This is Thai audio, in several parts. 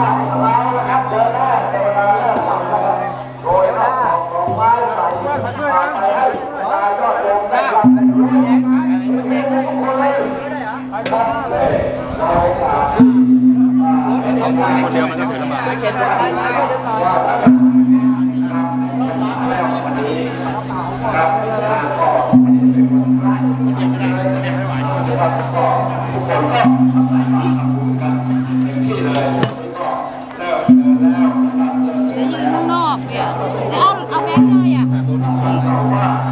ได้เรานะครับเดินหน้าเทวดาเริ่มทำแล้วโดยเอาดอกไม้ใส่ไปให้ตายอดโยมได้รับกันรู้แจ้งแจ้งทุกคนเลยครับเลยเราสาธุคนเดียวมันก็ถือลำบากเขียนว่าแล้ววันนี้ครับก็เป็นวันพระไม่ไหวครับก็ทุกคนก็ อกเนี่ยจะเอาเอาแบงค์ได้อะเราว่า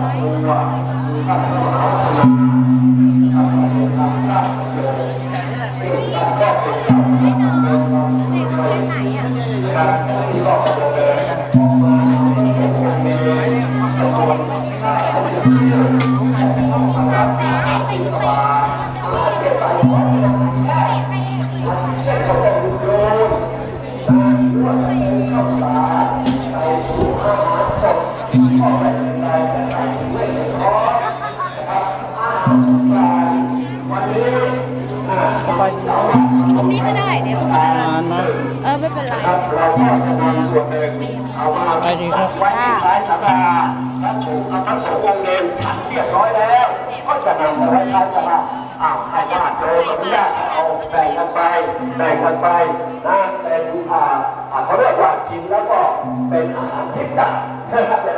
ตรงนี้ก็ได้เดี๋ยวผมเดินเออไม่เป็นไรครับเราก็จะนำส่วนหนึ่งเอามาไว้ที่ท้ายศาลาพระสงฆ์พระสงฆ์องค์เดินฉันเรียบร้อยแล้วก็จะนำมาไว้ท้ายศาลาอ้าวให้ญาติโยมอนุญาตเอาแบ่งกันไปแบ่งกันไปนะเป็นอ่าอ่าเขาเรียกว่ากินแล้วก็เป็นอาหารทิพย์นะเวลา